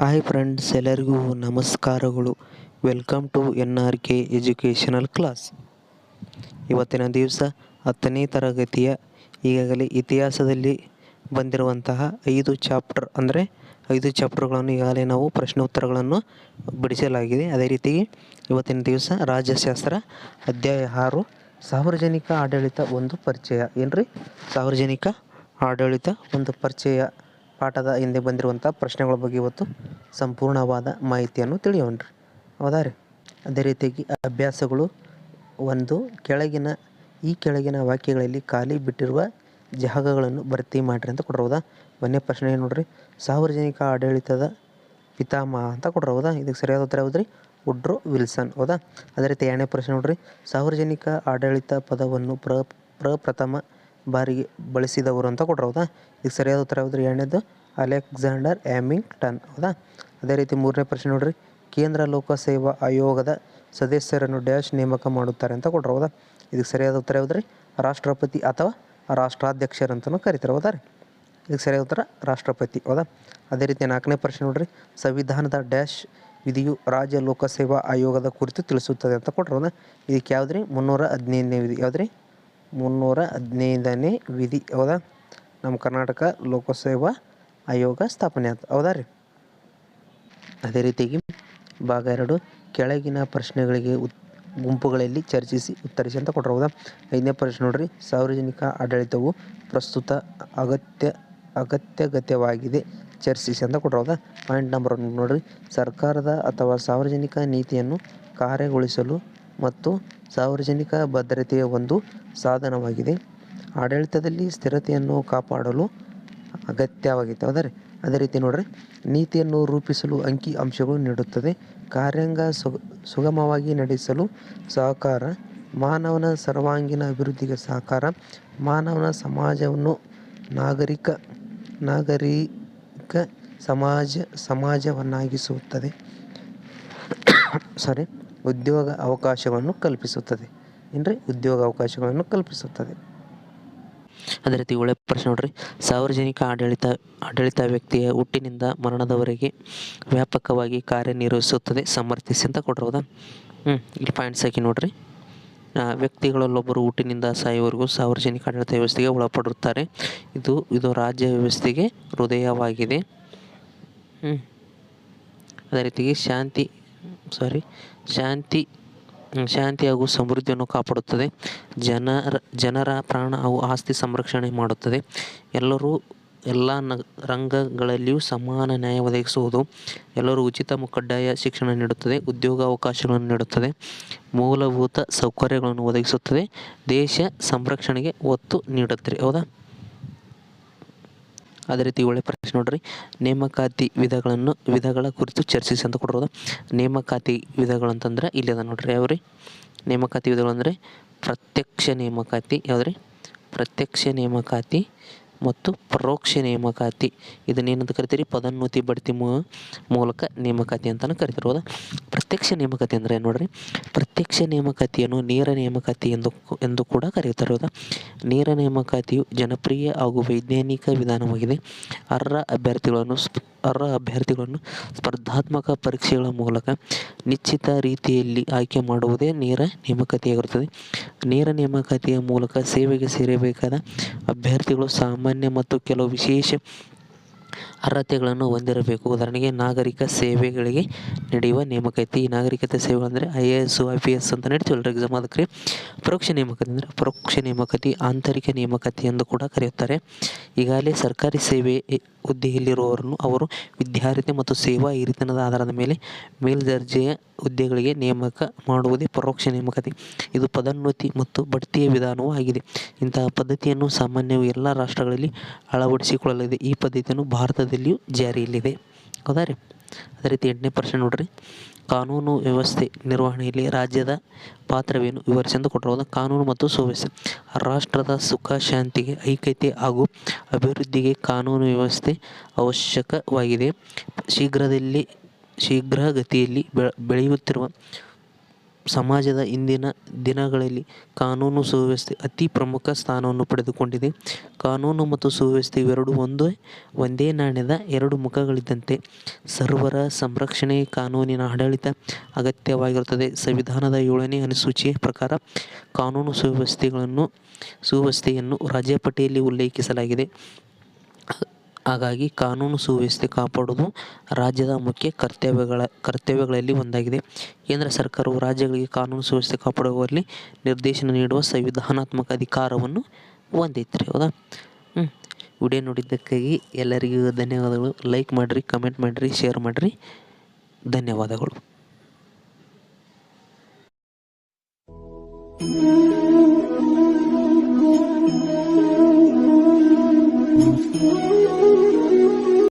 Hi friends, ಎಲ್ಲರಿಗೂ ನಮಸ್ಕಾರಗಳು. Welcome to N R K educational class ಇವತ್ತಿನ ದಿವಸ ಹತ್ತನೇ ತರಗತಿಯ ಈಗಾಗಲೇ ಇತಿಹಾಸದಲ್ಲಿ ಬಂದಿರುವಂತಹ ಐದು ಚಾಪ್ಟರ್ ಅಂದರೆ ಐದು ಚಾಪ್ಟರ್ಗಳನ್ನು ಈಗಾಗಲೇ ನಾವು ಪ್ರಶ್ನೋತ್ತರಗಳನ್ನು ಬಿಡಿಸಲಾಗಿದೆ. ಅದೇ ರೀತಿ ಇವತ್ತಿನ ದಿವಸ ರಾಜ್ಯಶಾಸ್ತ್ರ ಅಧ್ಯಾಯ ಆರು, ಸಾರ್ವಜನಿಕ ಆಡಳಿತ ಒಂದು ಪರಿಚಯ. ಏನ್ರಿ? ಸಾರ್ವಜನಿಕ ಆಡಳಿತ ಒಂದು ಪರಿಚಯ. ಪಾಠದ ಹಿಂದೆ ಬಂದಿರುವಂಥ ಪ್ರಶ್ನೆಗಳ ಬಗ್ಗೆ ಇವತ್ತು ಸಂಪೂರ್ಣವಾದ ಮಾಹಿತಿಯನ್ನು ತಿಳಿಯೋಣ್ರಿ. ಹೌದಾ ರೀ? ಅದೇ ರೀತಿಯಾಗಿ ಅಭ್ಯಾಸಗಳು ಒಂದು, ಕೆಳಗಿನ, ಈ ಕೆಳಗಿನ ವಾಕ್ಯಗಳಲ್ಲಿ ಖಾಲಿ ಬಿಟ್ಟಿರುವ ಜಾಗಗಳನ್ನು ಭರ್ತಿ ಮಾಡಿರಿ ಅಂತ ಕೊಡ್ರೌದಾ ಒಂದನೇ ಪ್ರಶ್ನೆ ಏನು ನೋಡ್ರಿ? ಸಾರ್ವಜನಿಕ ಆಡಳಿತದ ಪಿತಾಮಹ ಅಂತ ಕೊಡ್ರ, ಹೌದಾ? ಇದಕ್ಕೆ ಸರಿಯಾದ ಉತ್ತರ ಹೌದ್ರಿ ರೀ? ವುಡ್ರೋ ವಿಲ್ಸನ್, ಹೌದಾ? ಅದೇ ರೀತಿ ಎರಡನೇ ಪ್ರಶ್ನೆ ನೋಡ್ರಿ. ಸಾರ್ವಜನಿಕ ಆಡಳಿತ ಪದವನ್ನು ಪ್ರ, ಪ್ರಪ್ರಥಮ ಬಾರಿಗೆ ಬಳಸಿದವರು ಅಂತ ಕೊಟ್ಟರು ಹೌದಾ? ಈಗ ಸರಿಯಾದ ಉತ್ತರ ಯಾವುದ್ರಿ? ಎರಡನೇದು, ಅಲೆಕ್ಸಾಂಡರ್ ಹ್ಯಾಮಿಂಗ್ಟನ್, ಹೌದಾ? ಅದೇ ರೀತಿ ಮೂರನೇ ಪ್ರಶ್ನೆ ನೋಡ್ರಿ. ಕೇಂದ್ರ ಲೋಕಸೇವಾ ಆಯೋಗದ ಸದಸ್ಯರನ್ನು ಡ್ಯಾಶ್ ನೇಮಕ ಮಾಡುತ್ತಾರೆ ಅಂತ ಕೊಟ್ಟರು ಹೌದಾ? ಇದಕ್ಕೆ ಸರಿಯಾದ ಉತ್ತರ ಯಾವುದ್ರಿ? ರಾಷ್ಟ್ರಪತಿ ಅಥವಾ ರಾಷ್ಟ್ರಾಧ್ಯಕ್ಷರಂತಲೂ ಕರಿತಾರೆ, ಹೌದಾ ರೀ? ಇದಕ್ಕೆ ಸರಿಯಾದ ಉತ್ತರ ರಾಷ್ಟ್ರಪತಿ, ಹೌದಾ? ಅದೇ ರೀತಿ ನಾಲ್ಕನೇ ಪ್ರಶ್ನೆ ನೋಡ್ರಿ. ಸಂವಿಧಾನದ ಡ್ಯಾಶ್ ವಿಧಿಯು ರಾಜ್ಯ ಲೋಕಸೇವಾ ಆಯೋಗದ ಕುರಿತು ತಿಳಿಸುತ್ತದೆ ಅಂತ ಕೊಟ್ಟರು ಹೌದಾ? ಇದಕ್ಕೆ ಯಾವುದ್ರಿ? ಮುನ್ನೂರ ಹದಿನೈದನೇ ವಿಧಿ, ಯಾವುದ್ರಿ? ಮುನ್ನೂರ ಹದಿನೈದನೇ ವಿಧಿ, ಹೌದಾ? ನಮ್ಮ ಕರ್ನಾಟಕ ಲೋಕಸೇವಾ ಆಯೋಗ ಸ್ಥಾಪನೆ ಆಯ್ತು ಹೌದಾ ರೀ? ಅದೇ ರೀತಿಯಾಗಿ ಭಾಗ ಎರಡು, ಕೆಳಗಿನ ಪ್ರಶ್ನೆಗಳಿಗೆ ಉತ್, ಗುಂಪುಗಳಲ್ಲಿ ಚರ್ಚಿಸಿ ಉತ್ತರಿಸಿ ಅಂತ ಕೊಟ್ಟರು ಹೌದಾ? ಐದನೇ ಪ್ರಶ್ನೆ ನೋಡ್ರಿ, ಸಾರ್ವಜನಿಕ ಆಡಳಿತವು ಪ್ರಸ್ತುತ ಅಗತ್ಯ, ಅಗತ್ಯಗತ್ಯವಾಗಿದೆ, ಚರ್ಚಿಸಿ ಅಂತ ಕೊಟ್ಟರು ಹೌದಾ? ಪಾಯಿಂಟ್ ನಂಬರ್ ಒನ್ ನೋಡ್ರಿ, ಸರ್ಕಾರದ ಅಥವಾ ಸಾರ್ವಜನಿಕ ನೀತಿಯನ್ನು ಕಾರ್ಯಗೊಳಿಸಲು ಮತ್ತು ಸಾರ್ವಜನಿಕ ಭದ್ರತೆಯ ಒಂದು ಸಾಧನವಾಗಿದೆ. ಆಡಳಿತದಲ್ಲಿ ಸ್ಥಿರತೆಯನ್ನು ಕಾಪಾಡಲು ಅಗತ್ಯವಾಗಿದೆ. ಆದರೆ, ಅದೇ ರೀತಿ ನೋಡ್ರಿ, ನೀತಿಯನ್ನು ರೂಪಿಸಲು ಅಂಕಿ ಅಂಶಗಳು ನೀಡುತ್ತದೆ. ಕಾರ್ಯಾಂಗ ಸುಗ ಸುಗಮವಾಗಿ ನಡೆಸಲು ಸಹಕಾರ, ಮಾನವನ ಸರ್ವಾಂಗೀಣ ಅಭಿವೃದ್ಧಿಗೆ ಸಹಕಾರ, ಮಾನವನ ಸಮಾಜವನ್ನು ನಾಗರಿಕ ನಾಗರಿಕ ಸಮಾಜ, ಸಮಾಜವನ್ನಾಗಿಸುತ್ತದೆ. ಸಾರಿ ಉದ್ಯೋಗ ಅವಕಾಶವನ್ನು ಕಲ್ಪಿಸುತ್ತದೆ. ಏನ್ರಿ? ಉದ್ಯೋಗ ಅವಕಾಶಗಳನ್ನು ಕಲ್ಪಿಸುತ್ತದೆ. ಅದೇ ರೀತಿ ಒಳ್ಳೆ ಪ್ರಶ್ನೆ ನೋಡ್ರಿ. ಸಾರ್ವಜನಿಕ ಆಡಳಿತ ಆಡಳಿತ ವ್ಯಕ್ತಿಯ ಹುಟ್ಟಿನಿಂದ ಮರಣದವರೆಗೆ ವ್ಯಾಪಕವಾಗಿ ಕಾರ್ಯನಿರ್ವಹಿಸುತ್ತದೆ, ಸಮರ್ಥಿಸಿ ಅಂತ ಕೊಟ್ಟಿರೋದಾ? ಹ್ಞೂ ಇಲ್ಲಿ ಪಾಯಿಂಟ್ಸ್ ಹಾಕಿ ನೋಡ್ರಿ. ವ್ಯಕ್ತಿಗಳಲ್ಲೊಬ್ಬರು ಹುಟ್ಟಿನಿಂದ ಸಾಯುವವರೆಗೂ ಸಾರ್ವಜನಿಕ ಆಡಳಿತ ವ್ಯವಸ್ಥೆಗೆ ಒಳಪಡುತ್ತಾರೆ. ಇದು ಇದು ರಾಜ್ಯ ವ್ಯವಸ್ಥೆಗೆ ಹೃದಯವಾಗಿದೆ. ಅದೇ ರೀತಿಗೆ ಶಾಂತಿ ಸಾರಿ ಶಾಂತಿ ಶಾಂತಿ ಹಾಗೂ ಸಮೃದ್ಧಿಯನ್ನು ಕಾಪಾಡುತ್ತದೆ. ಜನರ ಜನರ ಪ್ರಾಣ ಹಾಗೂ ಆಸ್ತಿ ಸಂರಕ್ಷಣೆ ಮಾಡುತ್ತದೆ. ಎಲ್ಲರೂ ಎಲ್ಲ ನ, ರಂಗಗಳಲ್ಲಿಯೂ ಸಮಾನ ನ್ಯಾಯ ಒದಗಿಸುವುದು. ಎಲ್ಲರೂ ಉಚಿತ ಕಡ್ಡಾಯ ಶಿಕ್ಷಣ ನೀಡುತ್ತದೆ ಉದ್ಯೋಗ ಅವಕಾಶಗಳನ್ನು ನೀಡುತ್ತದೆ. ಮೂಲಭೂತ ಸೌಕರ್ಯಗಳನ್ನು ಒದಗಿಸುತ್ತದೆ. ದೇಶ ಸಂರಕ್ಷಣೆಗೆ ಒತ್ತು ನೀಡುತ್ತದೆ. ಹೌದಾ? ಅದೇ ರೀತಿ ಒಳ್ಳೆ ಪ್ರಶ್ನೆ ನೋಡ್ರಿ. ನೇಮಕಾತಿ ವಿಧಗಳನ್ನು, ವಿಧಗಳ ಕುರಿತು ಚರ್ಚಿಸಿ ಅಂತ ಕೊಟ್ಟಿರೋದು. ನೇಮಕಾತಿ ವಿಧಗಳು ಅಂತಂದ್ರೆ ಇಲ್ಲಿ ಅದ ನೋಡ್ರಿ ಯಾವ್ರಿ? ನೇಮಕಾತಿ ವಿಧಗಳು ಅಂದರೆ ಪ್ರತ್ಯಕ್ಷ ನೇಮಕಾತಿ ಯಾವ್ದ್ರಿ? ಪ್ರತ್ಯಕ್ಷ ನೇಮಕಾತಿ ಮತ್ತು ಪರೋಕ್ಷ ನೇಮಕಾತಿ. ಇದನ್ನೇನಂತ ಕರಿತೀರಿ? ಪದೋನ್ನತಿ ಬಡ್ತಿ ಮೂಲಕ ನೇಮಕಾತಿ ಅಂತಲೂ ಕರಿತಾರೆ. ಹೌದಾ? ಪ್ರತ್ಯಕ್ಷ ನೇಮಕಾತಿ ಅಂದರೆ ನೋಡ್ರಿ? ಪ್ರತ್ಯಕ್ಷ ನೇಮಕಾತಿಯನ್ನು ನೇರ ನೇಮಕಾತಿ ಎಂದು ಎಂದು ಕೂಡ ಕರೆಯುತ್ತಾರೆ ಹೌದಾ? ನೇರ ನೇಮಕಾತಿಯು ಜನಪ್ರಿಯ ಹಾಗೂ ವೈಜ್ಞಾನಿಕ ವಿಧಾನವಾಗಿದೆ. ಅರ್ಹ ಅಭ್ಯರ್ಥಿಗಳನ್ನು ಅರ್ಹ ಅಭ್ಯರ್ಥಿಗಳನ್ನು ಸ್ಪರ್ಧಾತ್ಮಕ ಪರೀಕ್ಷೆಗಳ ಮೂಲಕ ನಿಶ್ಚಿತ ರೀತಿಯಲ್ಲಿ ಆಯ್ಕೆ ಮಾಡುವುದೇ ನೇರ ನೇಮಕಾತಿಯಾಗಿರುತ್ತದೆ. ನೇರ ನೇಮಕಾತಿಯ ಮೂಲಕ ಸೇವೆಗೆ ಸೇರಬೇಕಾದ ಅಭ್ಯರ್ಥಿಗಳು ಸಾಮಾನ್ಯ ಮತ್ತು ಕೆಲವು ವಿಶೇಷ ಅರ್ಹತೆಗಳನ್ನು ಹೊಂದಿರಬೇಕು. ಉದಾಹರಣೆಗೆ ನಾಗರಿಕ ಸೇವೆಗಳಿಗೆ ನಡೆಯುವ ನೇಮಕಾತಿ. ನಾಗರಿಕತೆ ಸೇವೆಗಳಂದರೆ I A S I P S ಅಂತ ನಡೀತೀವಲ್ಲ ಎಕ್ಸಾಮ್ ಅದಕ್ಕೆ. ಪರೋಕ್ಷ ನೇಮಕಾತಿ ಅಂದರೆ ಪರೋಕ್ಷ ನೇಮಕಾತಿ, ಆಂತರಿಕ ನೇಮಕಾತಿ ಎಂದು ಕೂಡ ಕರೆಯುತ್ತಾರೆ. ಈಗಾಗಲೇ ಸರ್ಕಾರಿ ಸೇವೆ ಹುದ್ದೆಯಲ್ಲಿರುವವರನ್ನು ಅವರು ವಿದ್ಯಾರ್ಹತೆ ಮತ್ತು ಸೇವಾ ಹಿರಿತನದ ಆಧಾರದ ಮೇಲೆ ಮೇಲ್ದರ್ಜೆಯ ಹುದ್ದೆಗಳಿಗೆ ನೇಮಕ ಮಾಡುವುದೇ ಪರೋಕ್ಷ ನೇಮಕಾತಿ. ಇದು ಪದೋನ್ನತಿ ಮತ್ತು ಬಡ್ತಿಯ ವಿಧಾನವೂ ಆಗಿದೆ. ಇಂತಹ ಪದ್ಧತಿಯನ್ನು ಸಾಮಾನ್ಯವಾಗಿ ಎಲ್ಲ ರಾಷ್ಟ್ರಗಳಲ್ಲಿ ಅಳವಡಿಸಿಕೊಳ್ಳಲಿದೆ ಈ ಪದ್ಧತಿಯನ್ನು ಭಾರತದಲ್ಲಿಯೂ ಜಾರಿಯಲ್ಲಿದೆ. ಹೌದಾ ರೀ ಅದೇ ರೀತಿ ಎಂಟನೇ ಪ್ರಶ್ನೆ ನೋಡ್ರಿ. ಕಾನೂನು ವ್ಯವಸ್ಥೆ ನಿರ್ವಹಣೆಯಲ್ಲಿ ರಾಜ್ಯದ ಪಾತ್ರವೇನು? ವಿವರಿಸೆಂದು ಕೊಟ್ಟಿರೋದು ಕಾನೂನು ಮತ್ತು ಸುವ್ಯವಸ್ಥೆ. ರಾಷ್ಟ್ರದ ಸುಖ, ಶಾಂತಿಗೆ ಐಕ್ಯತೆ ಹಾಗೂ ಅಭಿವೃದ್ಧಿಗೆ ಕಾನೂನು ವ್ಯವಸ್ಥೆ ಅವಶ್ಯಕವಾಗಿದೆ. ಶೀಘ್ರದಲ್ಲಿ, ಶೀಘ್ರಗತಿಯಲ್ಲಿ ಬೆಳೆಯುತ್ತಿರುವ ಸಮಾಜದ ಇಂದಿನ ದಿನಗಳಲ್ಲಿ ಕಾನೂನು ಸುವ್ಯವಸ್ಥೆ ಅತಿ ಪ್ರಮುಖ ಸ್ಥಾನವನ್ನು ಪಡೆದುಕೊಂಡಿದೆ. ಕಾನೂನು ಮತ್ತು ಸುವ್ಯವಸ್ಥೆ ಇವೆರಡು ಒಂದೇ ಒಂದೇ ನಾಣ್ಯದ ಎರಡು ಮುಖಗಳಿದ್ದಂತೆ ಸರ್ವರ ಸಂರಕ್ಷಣೆ ಕಾನೂನಿನ ಆಡಳಿತ ಅಗತ್ಯವಾಗಿರುತ್ತದೆ. ಸಂವಿಧಾನದ ಏಳನೇ ಅನುಸೂಚಿಯ ಪ್ರಕಾರ ಕಾನೂನು ಸುವ್ಯವಸ್ಥೆಗಳನ್ನು, ಸುವ್ಯವಸ್ಥೆಯನ್ನು ರಾಜ್ಯಪಟ್ಟಿಯಲ್ಲಿ ಉಲ್ಲೇಖಿಸಲಾಗಿದೆ. ಹಾಗಾಗಿ ಕಾನೂನು ಸುವ್ಯವಸ್ಥೆ ಕಾಪಾಡುವುದು ರಾಜ್ಯದ ಮುಖ್ಯ ಕರ್ತವ್ಯಗಳ, ಕರ್ತವ್ಯಗಳಲ್ಲಿ ಒಂದಾಗಿದೆ. ಕೇಂದ್ರ ಸರ್ಕಾರವು ರಾಜ್ಯಗಳಿಗೆ ಕಾನೂನು ಸುವ್ಯವಸ್ಥೆ ಕಾಪಾಡುವಲ್ಲಿ ನಿರ್ದೇಶನ ನೀಡುವ ಸಂವಿಧಾನಾತ್ಮಕ ಅಧಿಕಾರವನ್ನು ಹೊಂದೈತ್ರಿ ಹೌದಾ? ಹ್ಞೂ ವಿಡಿಯೋ ನೋಡಿದ್ದಕ್ಕಾಗಿ ಎಲ್ಲರಿಗೂ ಧನ್ಯವಾದಗಳು. ಲೈಕ್ ಮಾಡಿರಿ, ಕಮೆಂಟ್ ಮಾಡಿರಿ, ಶೇರ್ ಮಾಡಿರಿ. ಧನ್ಯವಾದಗಳು.